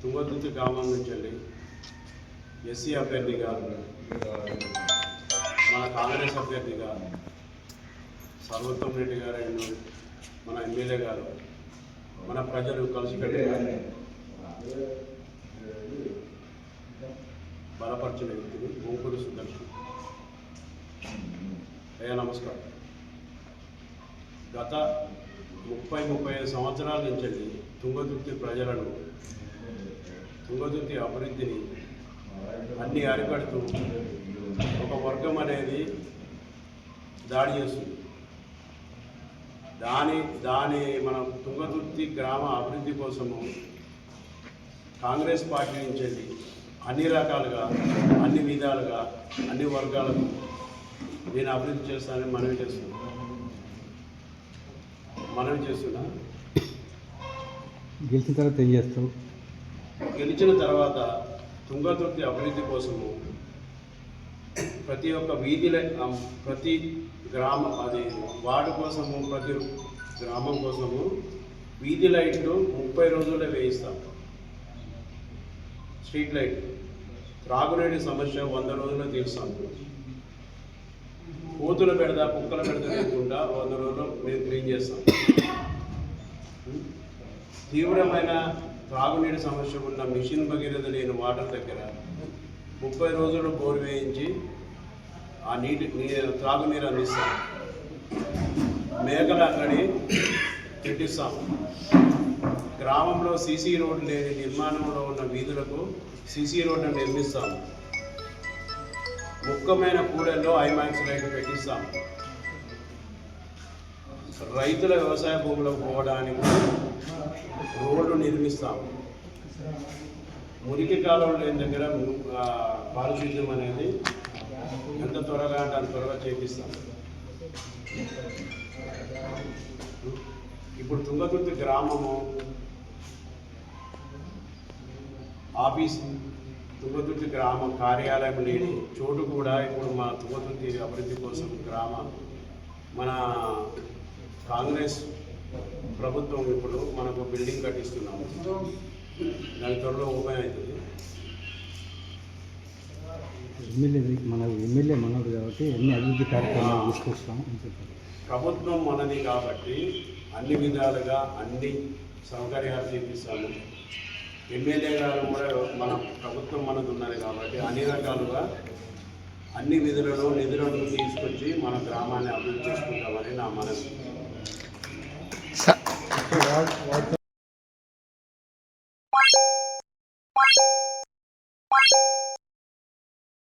తుంగతుర్తి గ్రామం నుంచి వెళ్ళి ఎస్సీ అభ్యర్థిగా మన కాంగ్రెస్ అభ్యర్థిగా సర్వోత్తమ్ రెడ్డి గారు మన ఎమ్మెల్యే గారు మన ప్రజలు కలిసికట్టుగా బలపరిచిన వ్యక్తిని ఓంకూరు సుదర్శన్ అయ్యా నమస్కారం గత ముప్పై ముప్పై ఐదు సంవత్సరాల నుంచి వెళ్ళి తుంగతుర్తి ప్రజలను తుంగతుర్తి అభివృద్ధిని అన్ని అరికడుతూ ఒక వర్గం అనేది దాడి చేస్తుంది. దాని దాని మన తుంగతుర్తి గ్రామ అభివృద్ధి కోసము కాంగ్రెస్ పార్టీ నుంచి అన్ని రకాలుగా అన్ని విధాలుగా అన్ని వర్గాలకు నేను అభివృద్ధి చేస్తానని మనవి చేస్తున్నా. మనవి చేస్తున్నా? గెలిచిన తర్వాత ఏం చేస్తావు? గెలిచిన తర్వాత తుంగతుర్తి అభివృద్ధి కోసము ప్రతి ఒక్క వీధిల ప్రతి గ్రామం అది వార్డు కోసము ప్రతి గ్రామం కోసము వీధి లైట్లు ముప్పై రోజుల్లో వేయిస్తాం. Street light. త్రాగునీటి సమస్య వంద రోజుల్లో తీరుస్తాం. కూతులు పెడదా కుక్కలు పెడతా లేకుండా వంద రోజులు మేము క్లీన్ చేస్తాం. తీవ్రమైన త్రాగునీటి సమస్య ఉన్న మిషన్ భగీరథ లేని వాటర్ దగ్గర ముప్పై రోజులు బోరు వేయించి ఆ నీటి నీరు త్రాగునీరు అందిస్తాం. మేకల అంగడి పెట్టిస్తాం. గ్రామంలో సీసీ రోడ్డు లేని నిర్మాణంలో ఉన్న వీధులకు సీసీ రోడ్డు నిర్మిస్తాం. ముఖ్యమైన కూడల్లో ఐమాక్స్ లైట్ పెట్టిస్తాం. రైతుల వ్యవసాయ భూములకు పోవడానికి రోడ్డు నిర్మిస్తాం మురికి కాలంలో లేని దగ్గర పారిశుద్ధ్యం అనేది ఎంత త్వరగా అంటే అంత త్వరగా చేపిస్తాం ఇప్పుడు తుంగతుర్తి గ్రామము ఆఫీస్ తుంగతుర్తి గ్రామ కార్యాలయం లేని చోటు కూడా ఇప్పుడు మా తుంగతుర్తి అభివృద్ధి కోసం గ్రామ మన కాంగ్రెస్ ప్రభుత్వం ఇప్పుడు మనకు బిల్డింగ్ కట్టిస్తున్నాము. దాని త్వరలో ఓపెన్ అవుతుంది. ఎమ్మెల్యే మన ఎమ్మెల్యే మనోడు కాబట్టి ఎన్ని అభివృద్ధి కార్యక్రమాలు తీసుకొస్తాం ప్రభుత్వం మనది కాబట్టి అన్ని విధాలుగా అన్ని సౌకర్యాలు చేపిస్తాము. ఎమ్మెల్యే గారు కూడా మన ప్రభుత్వం మనది ఉన్నది కాబట్టి అన్ని రకాలుగా అన్ని విధులను నిధులను తీసుకొచ్చి మన గ్రామాన్ని అభివృద్ధి చేసుకుంటామని నా మనసు வாழ்த்து